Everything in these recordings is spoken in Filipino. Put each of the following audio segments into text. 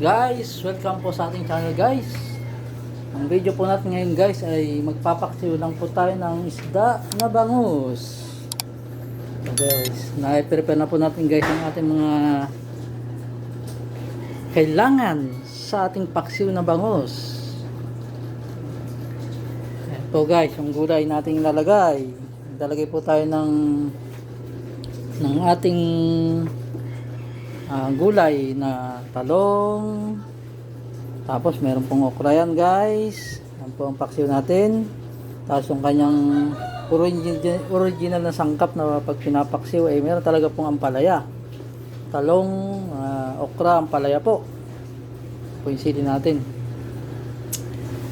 guys, welcome po sa ating channel guys. Ang video po natin ngayon guys ay magpapaksiw lang po tayo ng isda na bangus. Guys, na-prepare na po natin guys ang ating mga kailangan sa ating paksiw na bangus. Ayan po guys, yung gulay nating lalagay. Lalagay po tayo ng ng ating ah, gulay na talong. Tapos meron pong okra yan guys. Yan po ang paksiw natin. Tapos yung kanyang original, na sangkap na pag pinapaksiw ay meron talaga pong ampalaya. Talong, ah, okra, ampalaya po. Po yung natin.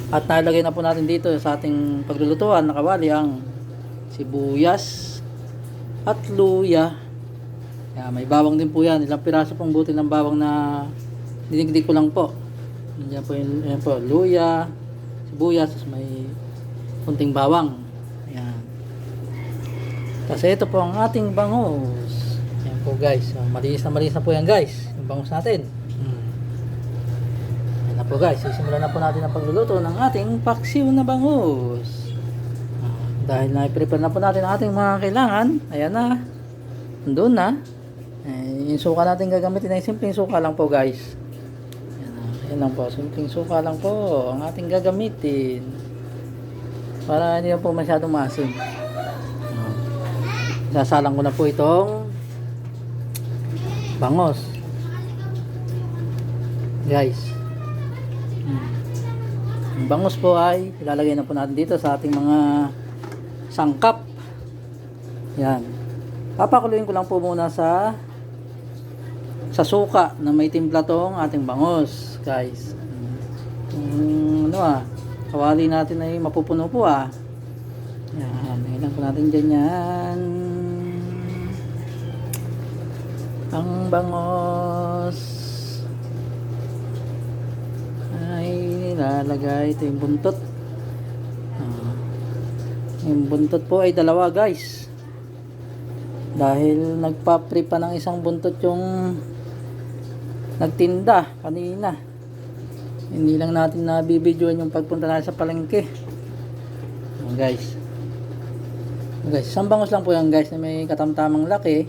At nalagay na po natin dito sa ating paglulutuan nakawali ang sibuyas at luya. Kaya may bawang din po yan. Ilang piraso pong butil ng bawang na dinigdig ko lang po. Yan po, yung, yan po luya, sibuyas, may kunting bawang. Ayan. Kasi ito po ang ating bangus. Ayan po guys. So, malinis na malinis na po yan guys. Yung bangus natin. Hmm. Ayan na po guys. Sisimulan na po natin ang pagluluto ng ating paksiw na bangus. Ah, dahil na-prepare na po natin ang ating mga kailangan. Ayan na. Doon na. Eh, yung suka natin gagamitin ay simpleng suka lang po guys. Ayan, na. Ayan lang po. Simpleng suka lang po ang ating gagamitin. Para hindi po masyadong maasim. Ah. Sasalang ko na po itong bangos. Guys. Hmm. Ang bangus po ay ilalagay na po natin dito sa ating mga sangkap. Yan. Papakuluin ko lang po muna sa sa suka na may timpla tong ating bangus, guys. Mm, ano ah, kawali natin ay mapupuno po ah. Yan, ilan po natin dyan yan. Ang bangos ay nilalagay ito yung buntot. Ah, yung buntot po ay dalawa guys. Dahil nagpa-pre pa ng isang buntot yung nagtinda kanina. Hindi lang natin nabibidyoan yung pagpunta natin sa palengke. Ayan, guys. Ayan, guys, isang bangus lang po yan guys na may katamtamang laki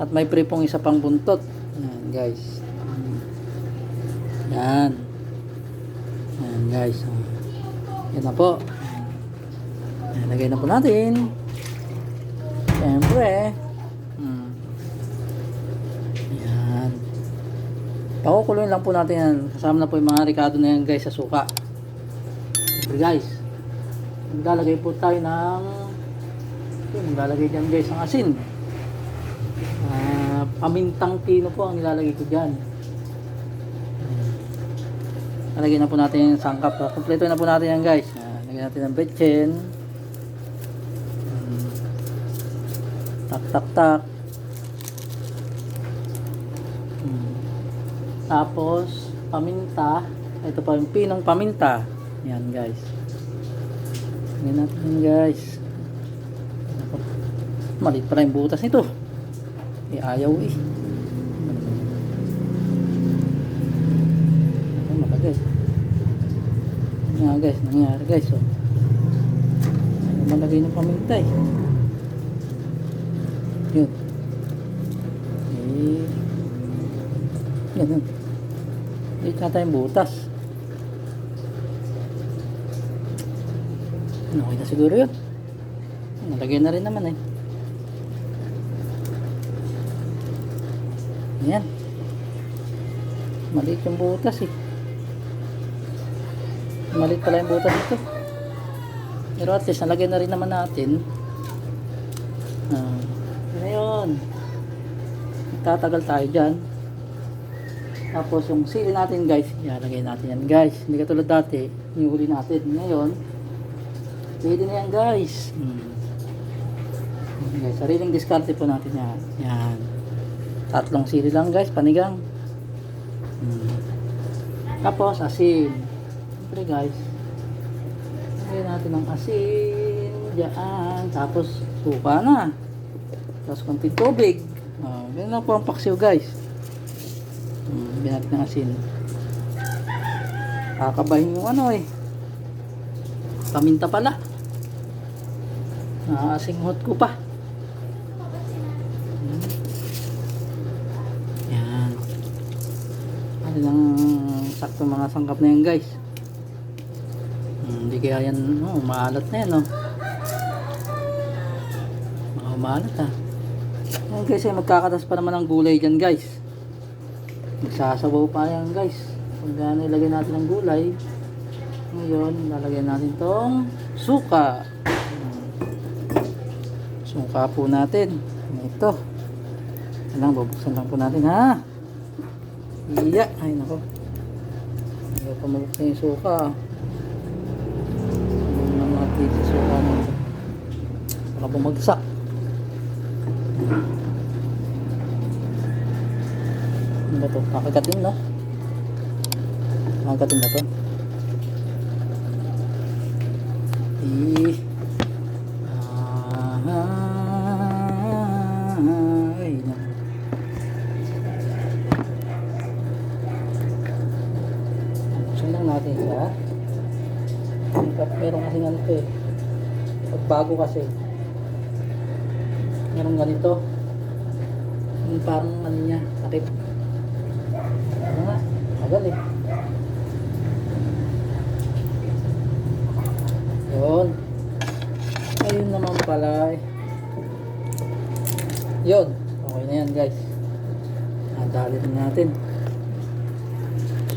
at may pre pong isa pang buntot. Ayan guys. Yan. Ayan guys. Oh. Yan na po. Ayan, lagay na po natin. Siyempre. Hmm. Yan. Pakukuloyin lang po natin yan. Kasama na po yung mga ricado na yan guys sa suka. Siyempre guys. Maglalagay po tayo ng yun, maglalagay dyan guys ng asin. Ah, pamintang pino po ang nilalagay ko dyan. Lalagay na po natin yung sangkap. Kompleto na po natin yan guys. Ah, lagyan natin ng betchen. Tak tak tak. Tapos paminta. Ito pa yung pinong paminta. Yan guys. Lagyan natin guys. Ako. Maliit pala yung butas nito. Eh ayaw eh. Ay, maka guys. Yan nga guys, nangyari guys. Oh. Ayaw malagay ng paminta eh. Yun. Eh. Yan na tayong butas. Ano, na siguro yun. Nalagay na rin naman eh. Yan. Maliit yung butas eh. Maliit pala yung butas ito. Pero at least nalagay na rin naman natin. Yun na yun. Tatagal tayo dyan. Tapos yung sili natin guys, ilalagay natin yan guys. Hindi katulad dati, huli natin. Ngayon, pwede na yan guys. Hmm. Guys. Sariling diskarte po natin yan. Yan. Tatlong sili lang guys, panigang. Hmm. Tapos asin. Siyempre guys, lagyan natin ng asin. Diyan. Tapos suka na. Tapos konti tubig. Oh, ganun lang po ang paksiw guys. Hmm, natin ng asin. Kakabahin yung ano eh. Paminta pala. Nakasinghot ko pa. Hmm. Yan. Ano lang sakto mga sangkap na yan guys. Hmm, Hindi kaya yan, oh, maalat na yan oh. Mga maalat ah. Yan guys, eh, magkakatas pa naman ng gulay dyan guys. Magsasabaw pa yan guys. Pag ano ilagay natin ng gulay, ngayon, lalagyan natin tong suka. Suka po natin. Ito. Yan lang, bubuksan lang po natin ha. Iya. Ay, nako. Ayaw pa mabuksan yung suka. Ano na sa suka natin. Baka bumagsak. Ano ba ito? Kakagatin, no? Kakagatin ba ito? Eh. Ah, ay, naku. Buksan lang natin siya. Mer- Meron kasi ganito eh. Pag bago kasi. Meron ganito. Yung parang ano niya, takip. Tagal eh. Yun. Ayun naman pala eh. Yun. Okay na yan guys. Nadali na natin.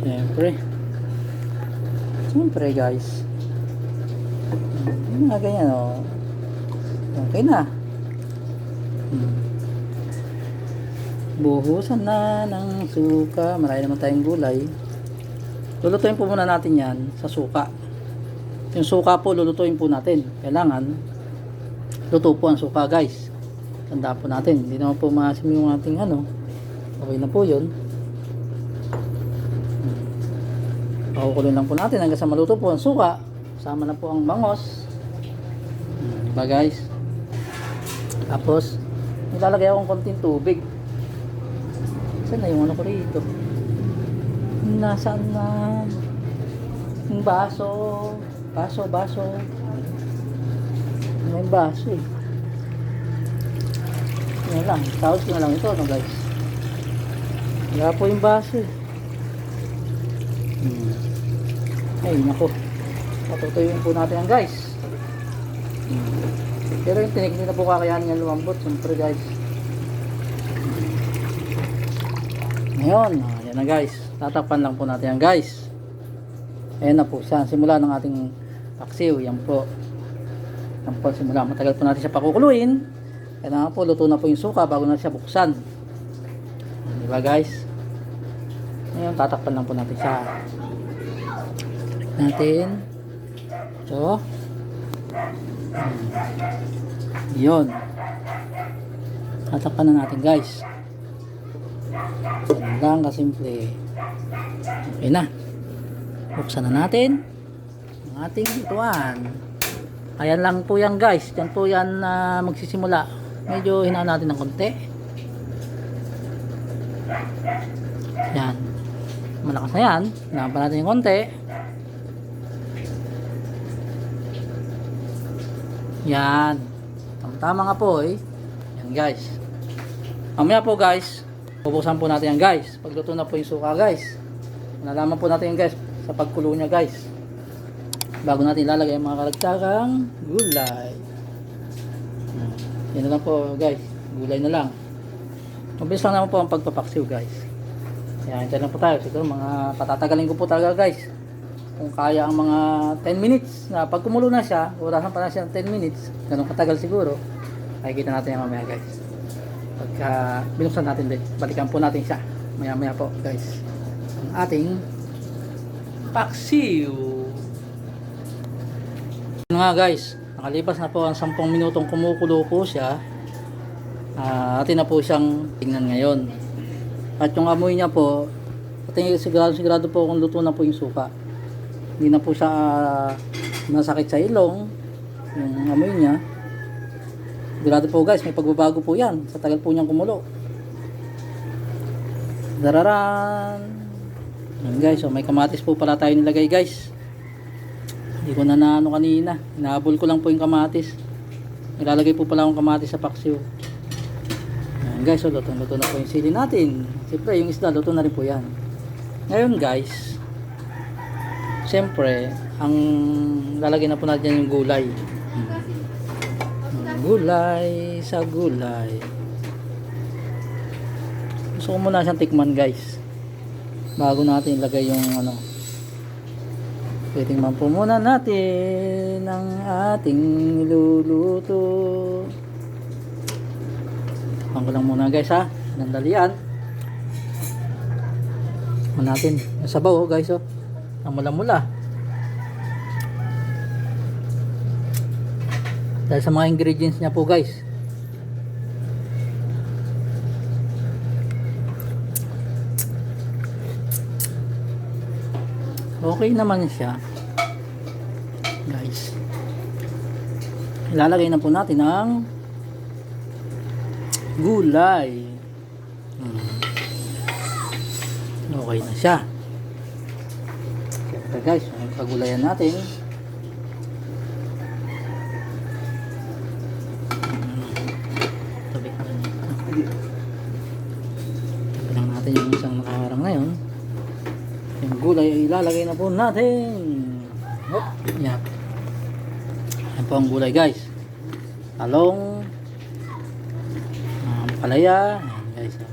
Siyempre. Siyempre guys. Yung mga ganyan o. Okay na. Hmm. Buhusan na ng suka. Marami naman tayong gulay. Lulutuin po muna natin yan sa suka. Yung suka po, lulutuin po natin. Kailangan, luto po ang suka guys. Tanda po natin. Hindi naman po maasim yung ating ano. Okay na po yun. Pakukulin lang po natin hanggang sa maluto po ang suka. Sama na po ang bangos. Diba guys? Tapos, nilalagay akong konting tubig. Saan na yung ano ko rito? Nasaan na? Yung baso. Baso, baso. May baso eh. Yan lang. Tawag ko na lang ito, no guys. Wala po yung baso eh. Hmm. Ay, nako. Patutuyuin po natin yan guys. Hmm. Pero yung tinik hindi na po kakayanin yan lumambot. Siyempre guys. Ngayon, ah, yan na guys. Tatapan lang po natin yan guys. Ayan na po siya. Simula ng ating paksiw. Yan po. Yan po simula. Matagal po natin siya pakukuluin. Kailangan po luto na po yung suka bago na siya buksan. Di ba guys? Ngayon tatakpan lang po natin siya. Natin. Ito. Yun. Tatakpan na natin guys. Yan lang kasimple. Okay na. Buksan na natin ang ating lutuan. Ayan lang po yan guys. Yan po yan na magsisimula. Medyo hinaan natin ng konti. Yan. Malakas na yan. Hinaan pa natin yung konti. Yan. Tama nga po eh. Yan guys. Mamaya po guys. Bubuksan po natin yan guys. Pagluto na po yung suka guys. Nalaman po natin yan guys sa pagkulo niya guys. Bago natin ilalagay ang mga karagtagang gulay. Yan na lang po guys. Gulay na lang. Mabilis lang naman po ang pagpapaksiw guys. Yan, dyan lang po tayo. Siguro mga patatagalin ko po talaga guys. Kung kaya ang mga 10 minutes na pag kumulo na siya, orasan pa na siya ng 10 minutes. Ganun katagal siguro. Makikita natin yan mamaya guys. Pagka binuksan natin din, balikan po natin siya. Maya maya po guys. Ang ating paksiw. Yun nga guys, nakalipas na po ang 10 minutong kumukulo po siya. Ah, atin na po siyang tingnan ngayon. At yung amoy niya po, atin sigurado, sigurado po kung luto na po yung suka. Hindi na po siya ah, masakit sa ilong. Yung amoy niya. Sigurado po guys, may pagbabago po yan sa tagal po niyang kumulo. Dararan! Yan guys, so may kamatis po pala tayo nilagay guys. Hindi ko na naano kanina. Inahabol ko lang po yung kamatis. Nilalagay po pala akong kamatis sa paksiw. Yan guys, so luto-luto na po yung sili natin. Siyempre, yung isda, luto na rin po yan. Ngayon guys, siyempre, ang lalagyan na po natin yung gulay. Gulay sa gulay. Gusto ko muna siyang tikman guys. Bago natin ilagay yung ano. Titingnan po muna natin ang ating niluluto. Tikman ko lang muna guys ha. Nandalian. Tikman natin. Yung sabaw oh, guys oh. Ang mula-mula. Dahil sa mga ingredients niya po guys. Okay naman siya. Guys. Ilalagay na po natin ang gulay. Hmm. Okay na siya. Siyempre guys, ang kagulayan natin. Tabi ka lang. Tabi lang natin yung isang nakaharang na yun. Yung gulay ay ilalagay na po natin. Hop, yan. Yan po ang gulay guys. Talong. Um, palaya. Yan guys. oh.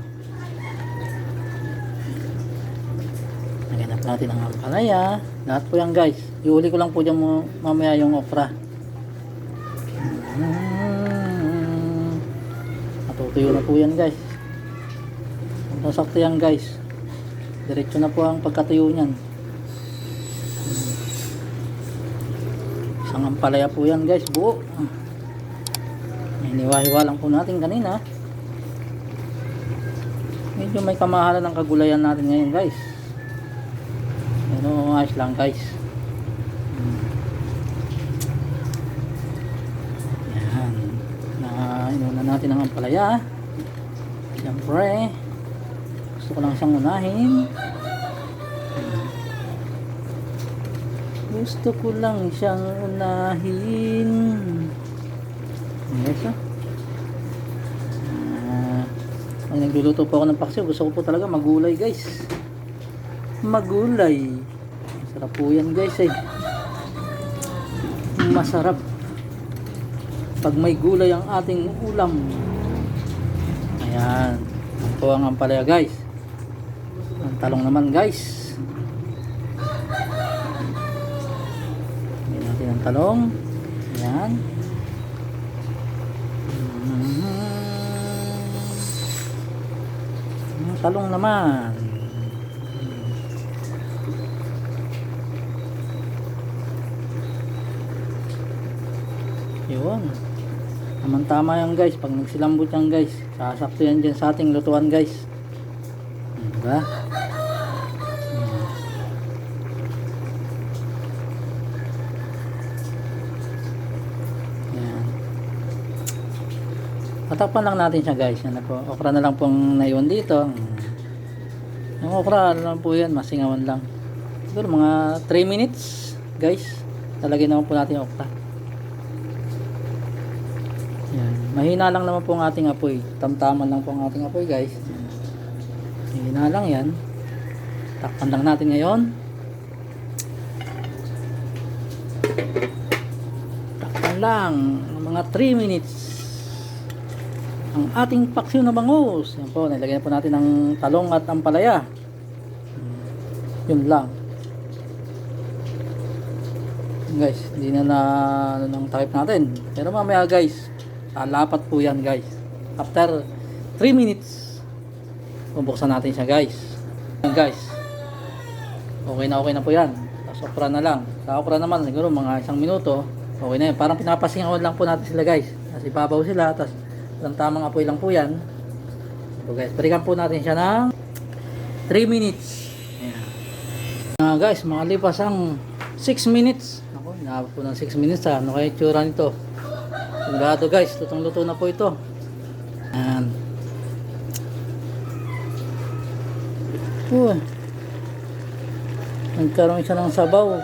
Lagyan na po natin ang ampalaya. Lahat po yan guys. Iuli ko lang po dyan mamaya yung okra. Mm. Matutuyo na po yan guys. Nasakto yan guys. Diretso na po ang pagkatuyo niyan. Isang ampalaya po yan guys, buo. Iniwahiwa lang po natin kanina. Medyo may kamahalan ng kagulayan natin ngayon guys. Pero ayos lang guys. Yan. Na inuna natin ang ampalaya. Siyempre. Gusto ko lang siyang unahin. Gusto ko lang siyang unahin. Yes, ah. Ah, nagluluto po ako ng paksiw, gusto ko po talaga magulay, guys. Magulay. Masarap po yan, guys, eh. Masarap. Pag may gulay ang ating ulam. Ayan. Ito ang ampalaya, guys. Ang talong naman, guys. Lagyan natin ang talong. Ayan. Mm. Ang talong naman. Yun. Naman tama yan guys. Pag nagsilambot yan guys. Sasakto yan dyan sa ating lutuan guys. Diba? Yan. Patakpan lang natin siya guys. Yan na po. Okra na lang pong naiwan dito. Yung okra, ano lang po yan. Masingawan lang. Siguro mga 3 minutes guys. Talagyan naman po natin yung okra. Yan. Mahina lang naman po ang ating apoy. Tamtaman lang po ang ating apoy guys. Mahina lang yan. Takpan lang natin ngayon. Takpan lang. Mga 3 minutes. Ang ating paksiw na bangus. Yan po. Nilagyan po natin ng talong at ampalaya. Yun lang. Guys, hindi na na ano type natin. Pero mamaya guys, Lalapat po yan guys. After 3 minutes, bubuksan natin siya guys. Yan guys. Okay na okay na po yan. Tapos okra na lang. Sa okra naman, siguro mga isang minuto, okay na yan. Parang pinapasingawan lang po natin sila guys. Tapos ibabaw sila, tapos ng tamang apoy lang po yan. So guys, balikan po natin siya ng 3 minutes. Ayan. Mga guys, makalipas ang 6 minutes. Ako, inaabot po ng 6 minutes ha. Ano kaya itsura nito? Sigurado guys, lutong luto na po ito. Ayan. Uh. nagkaroon siya ng sabaw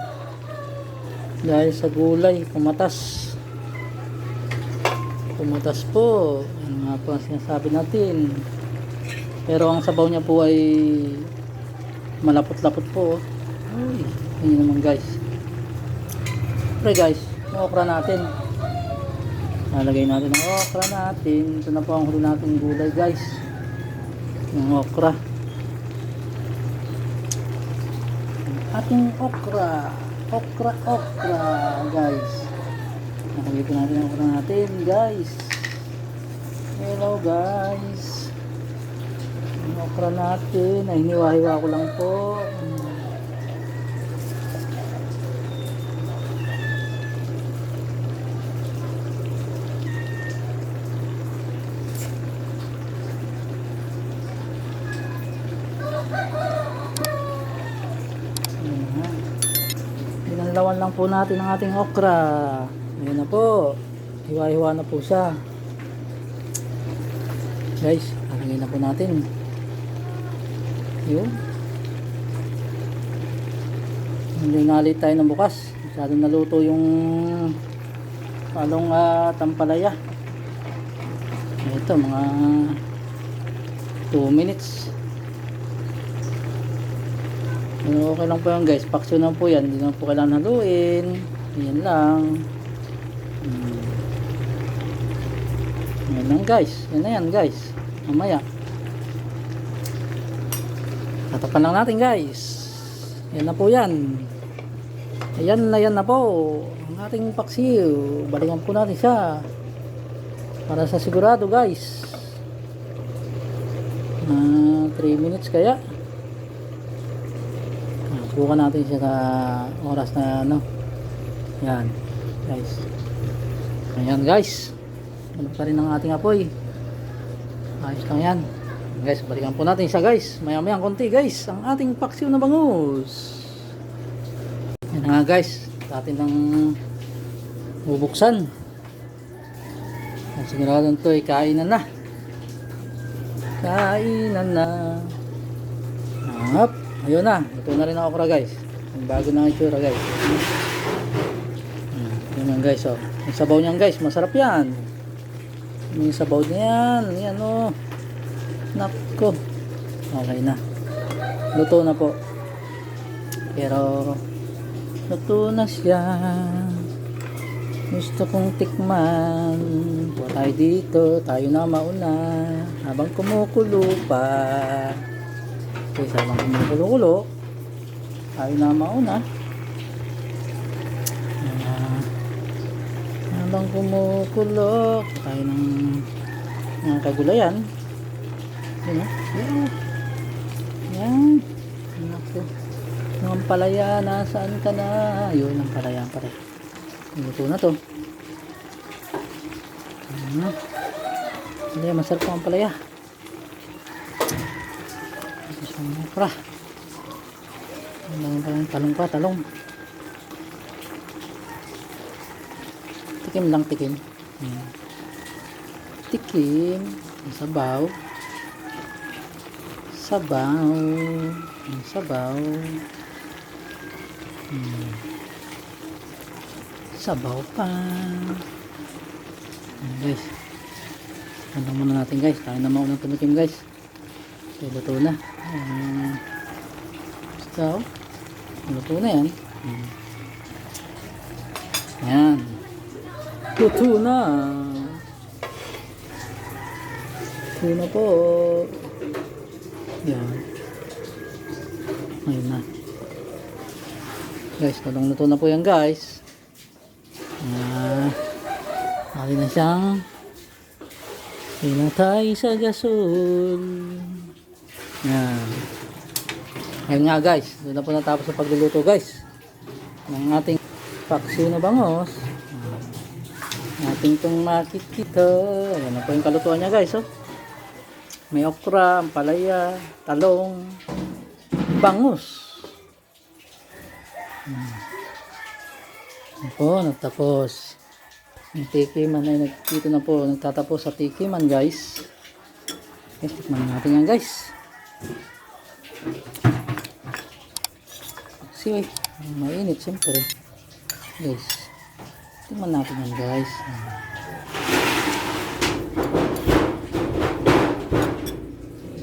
dahil sa gulay kumatas kumatas po ano nga po ang sinasabi natin. Pero ang sabaw niya po ay malapot-lapot po. Uy, yun naman guys. Pre guys yung okra natin. Lalagay natin ang okra natin. Ito na po ang huli natin gulay guys. Yung okra. Ating okra. Okra okra guys nakagito natin ang okra natin guys hello guys ang okra natin ay hiniwa-hiwa ko lang po. Pinanlawan lang po natin ang ating okra. Ayan po. Hiwa-hiwa na po siya. Guys, alagay na po natin. Yun. Hindi tayo ng bukas. Masyadong naluto yung palong ah, tampalaya. Ito, mga 2 minutes. Ano, okay lang po yan guys. Paksyo na po yan. Hindi na po kailangan haluin. Yan lang. Yan lang guys. Yan na yan guys. Mamaya. Tatapan lang natin guys. Yan na po yan. Ayan na yan na po. Ang ating paksiw. Balikan po natin siya. Para sa sigurado guys. Ah, 3 minutes kaya. Subukan natin siya sa oras na ano. Yan. Guys. Ayan guys. Ano pa rin ang ating apoy. Ayos lang yan. Guys, balikan po natin siya guys. Maya maya konti guys. Ang ating paksiw na bangus. Yan nga guys. Atin ng bubuksan. Sigurado ito ay kainan na. Kainan na. Hap. Ayun na. Ito na rin ang okra guys. Ang bago na ang itsura guys. Yan guys oh. Yung sabaw niyan guys. Masarap yan. Yung sabaw niyan. Yan oh. Nako. Okay na. Luto na po. Pero luto na siya. Gusto kong tikman. Buwa tayo dito. Tayo na mauna. Habang kumukulo pa. Okay, habang kumukulo-kulo. Tayo na mauna. Ah, habang kumukulo. Tayo ng, ng kagulayan. Yan. Yan. Yan. Naku. Yung ampalaya, nasaan ka na? Ayun, ang palaya pare. Luto na to. Ano? Hindi, masarap ang palaya. Isang. Ano pa lang, talong pa, talong. Tikim lang, tikim. Ayan. Tikim. Sabaw. Sabaw. Sabaw. Hmm. Sabaw pa. Ayan, guys. Ano muna natin guys. Tayo na maunang tumikim guys. So, luto na. Ayan. So, luto na yan. Hmm. Ayan. Luto na. Luto na po. Ayan. Ayun na. Guys, talong luto na po yan guys. Ah, uh, na siyang pinatay sa gasol. Yan. Ayun nga guys, doon na po natapos ang pagluluto guys. Ng ating paksiw na bangos. Ating itong makikita. Ayan na po yung kalutuan niya guys. Oh. May okra, ampalaya, talong, bangus. Yan po, nagtapos. Yung tikiman ay nagtito na po, nagtatapos sa tikiman guys. Okay, tikman natin yan guys. eh. Mainit siyempre. Guys. Tingnan natin yan guys.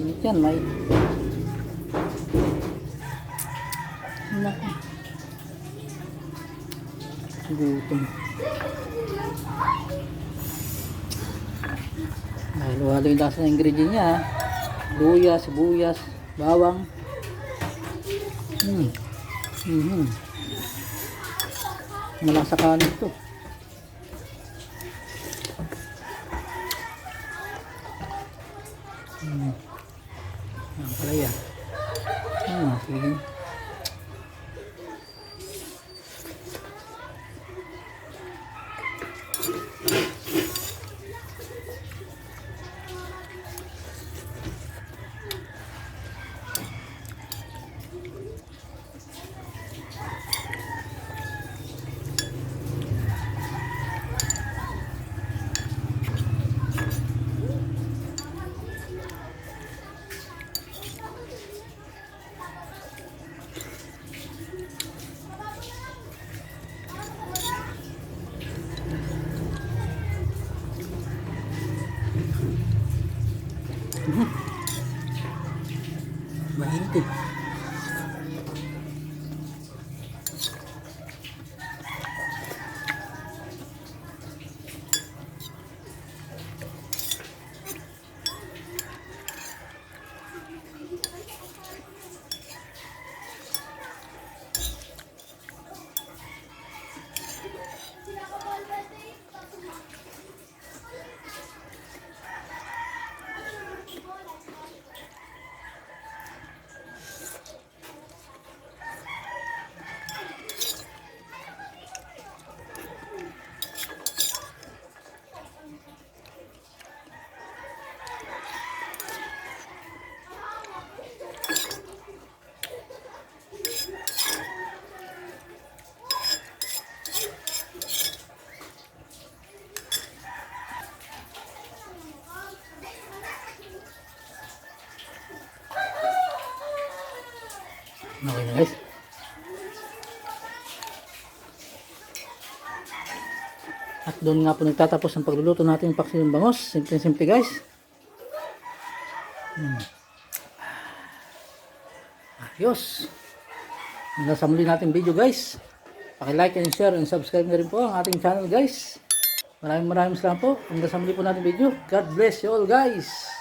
Init yan, may. Naku. Gutom. Halo-halo yung lasa ng ingredient niya. Luya, sibuyas, bawang. Hmm. Mhm. Malasa kanin ito. Hmm. Yan pala yan. Ah, sige. Mahintid. Okay na guys. At doon nga po nagtatapos ang pagluluto natin ng paksiw ng bangos. Simple-simple guys. Hmm. Ayos. Hanggang sa muli natin video guys. Paki-like and share and subscribe na rin po ang ating channel guys. Maraming maraming salamat po. Hanggang sa muli po natin video. God bless you all guys.